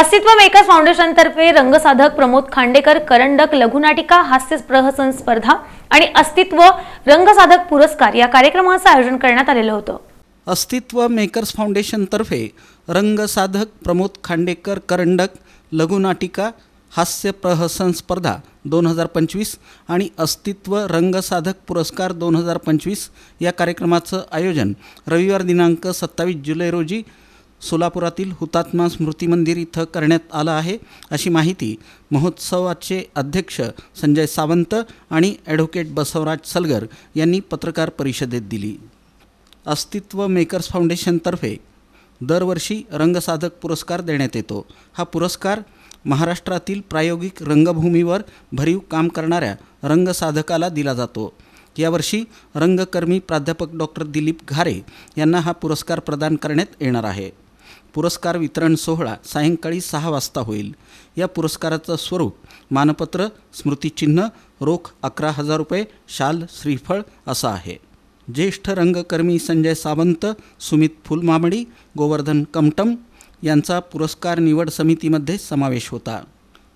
अस्तित्व मेकर्स फाउंडेशनतर्फे रंगसाधक प्रमोद खांडेकर करंडक लघुनाटिका हास्य प्रहसन स्पर्धा आणि अस्तित्व रंगसाधक पुरस्कार या कार्यक्रमाचं आयोजन करण्यात आलेलं होतं. अस्तित्व मेकर्स फाउंडेशनतर्फे रंगसाधक प्रमोद खांडेकर करंडक लघुनाटिका हास्य प्रहसन स्पर्धा दोन हजार पंचवीस आणि अस्तित्व रंगसाधक पुरस्कार दोन हजार पंचवीस या कार्यक्रमाचं आयोजन रविवार दिनांक सत्तावीस जुलै रोजी सोलापुरातील हुतात्मा स्मृती मंदिर इथं करण्यात आलं आहे अशी माहिती महोत्सवाचे अध्यक्ष संजय सावंत आणि ॲडव्होकेट बसवराज सलगर यांनी पत्रकार परिषदेत दिली. अस्तित्व मेकर्स फाउंडेशनतर्फे दरवर्षी रंगसाधक पुरस्कार देण्यात येतो. हा पुरस्कार महाराष्ट्रातील प्रायोगिक रंगभूमीवर भरीव काम करणाऱ्या रंगसाधकाला दिला जातो. यावर्षी रंगकर्मी प्राध्यापक डॉक्टर दिलीप घारे यांना हा पुरस्कार प्रदान करण्यात येणार आहे. पुरस्कार वितरण सोहळा सायंकाळी सहा वाजता होईल. या पुरस्काराचं स्वरूप मानपत्र स्मृतिचिन्ह रोख अकरा हजार रुपये शाल श्रीफळ असं आहे. ज्येष्ठ रंगकर्मी संजय सावंत सुमित फुलमामडी गोवर्धन कमटम यांचा पुरस्कार निवड समितीमध्ये समावेश होता.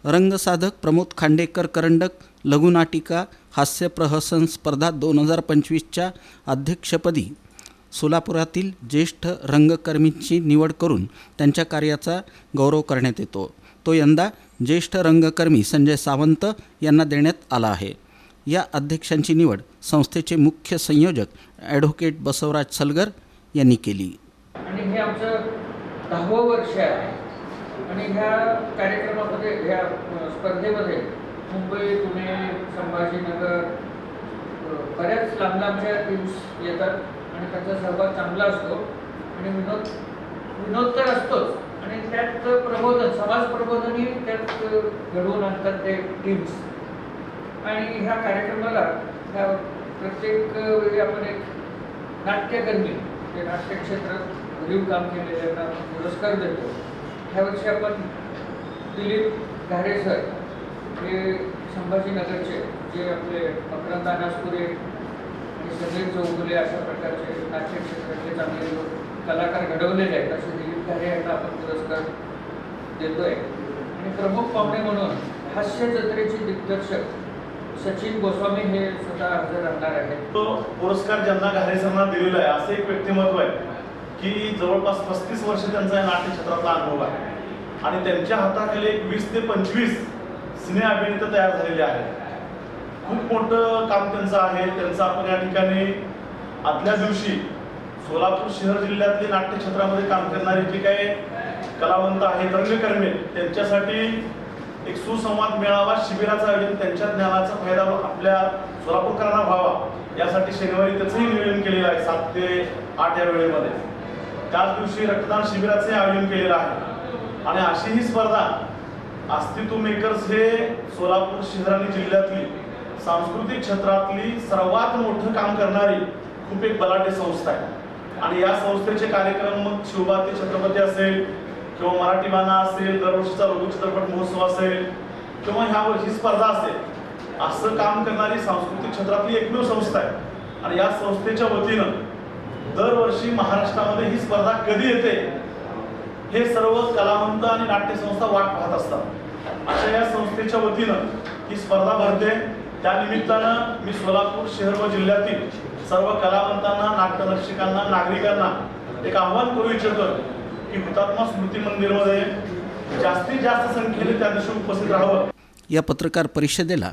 रंगसाधक प्रमोद खांडेकर करंडक लघुनाटिका हास्य प्रहसन स्पर्धा दोन हजार पंचवीसच्या अध्यक्षपदी सोलापुरातील ज्येष्ठ रंगकर्मींची निवड करून त्यांच्या कार्याचा गौरव करण्यात येतो. तो यंदा ज्येष्ठ रंगकर्मी संजय सावंत यांना देण्यात आला आहे. या अध्यक्षांची निवड संस्थेचे मुख्य संयोजक ॲडव्होकेट बसवराज सलगर यांनी केली. आणि हे आमचं दहावं वर्ष आहे. आणि ह्या कार्यक्रमामध्ये ह्या स्पर्धेमध्ये मुंबई पुणे संभाजीनगर बऱ्याच लांब लांबच्या टीम्स येतात. आणि त्याचा सहभाग चांगला असतो. आणि विनोद विनोद तर असतोच. आणि त्यात प्रबोधन समाज प्रबोधनही त्यात घडवून आणतात ते टीम्स आणि ह्या कार्यक्रमाला ह्या प्रत्येक वेळी आपण एक नाट्यकर्मी जे नाट्यक्षेत्र भरीव काम केलेल्यांना पुरस्कार देतो. ह्या वर्षी आपण दिलीप घारे सर हे संभाजीनगरचे जे आपले मकरंद अनासपुरे सगळे चौगुले अशा प्रकारचे नाट्यक्षेत्रातले चांगले लोक कलाकार घडवलेले आहेत असे दिलीप घारे यांना आपण पुरस्कार देतोय. आणि प्रमुख पाहुणे म्हणून हास्य जत्रेचे दिग्दर्शक सचिन गोस्वामी हे स्वतः हजर राहणार आहेत. तो पुरस्कार ज्यांना घारेसरांना दिलेला आहे असं एक व्यक्तिमत्व आहे की जवळपास पस्तीस वर्ष त्यांचा या नाट्यक्षेत्रातला अनुभव आहे. आणि त्यांच्या हाताखाली एक वीस ते पंचवीस सिने अभिनेते तयार झालेले आहेत. खूप मोठं काम त्यांचं आहे. त्यांचं आपण या ठिकाणी आदल्या दिवशी सोलापूर शहर जिल्ह्यातले नाट्यक्षेत्रामध्ये काम करणारे जे काही कलावंत आहेत रंगकर्मी त्यांच्यासाठी एक सुसंवाद मेळावा शिबिराचं आयोजन त्यांच्या ज्ञानाचा फायदा आपल्या सोलापूरकरांना व्हावा. यासाठी शनिवारी त्याचंही नियोजन केलेलं आहे सात ते आठ या वेळेमध्ये. त्याच दिवशी रक्तदान शिबिराचे आयोजन केलेलं आहे. आणि अशी ही स्पर्धा अस्तित्व मेकर्स हे सोलापूर शहर आणि जिल्ह्यातली सांस्कृतिक क्षेत्रातली सर्वात मोठं काम करणारी खूप एक बलाढ्य संस्था आहे. आणि या संस्थेचे कार्यक्रम मग शिवभारती छत्रपती असेल किंवा मराठी बाणा असेल दरवर्षीचा लघु चित्रपट महोत्सव असेल किंवा ह्या वर्षी स्पर्धा असेल असं काम करणारी सांस्कृतिक क्षेत्रातली एकमेव संस्था आहे. आणि या संस्थेच्या वतीनं दरवर्षी महाराष्ट्रामध्ये ही स्पर्धा कधी येते हे सर्व कलावंत आणि नाट्यसंस्था वाट पाहत असतात. अशा या संस्थेच्या वतीनं ही स्पर्धा भरते. त्यानिमित्तानं मी सोलापूर शहर व जिल्ह्यातील सर्व कलावंतांना नाट्यदर्शकांना नागरिकांना एक आव्हान करू इच्छितो की हुतात्मा स्मृती मंदिरमध्ये जास्तीत जास्त संख्येने त्या दिवशी उपस्थित राहावं. या पत्रकार परिषदेला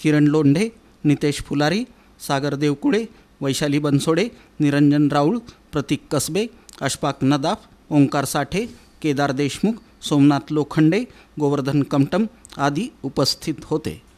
किरण लोंढे नितेश फुलारी सागर देवकुळे वैशाली बनसोडे निरंजन राऊळ प्रतीक कसबे अशफाक नदाफ ओंकार साठे केदार देशमुख सोमनाथ लोखंडे गोवर्धन कमटम आदी उपस्थित होते.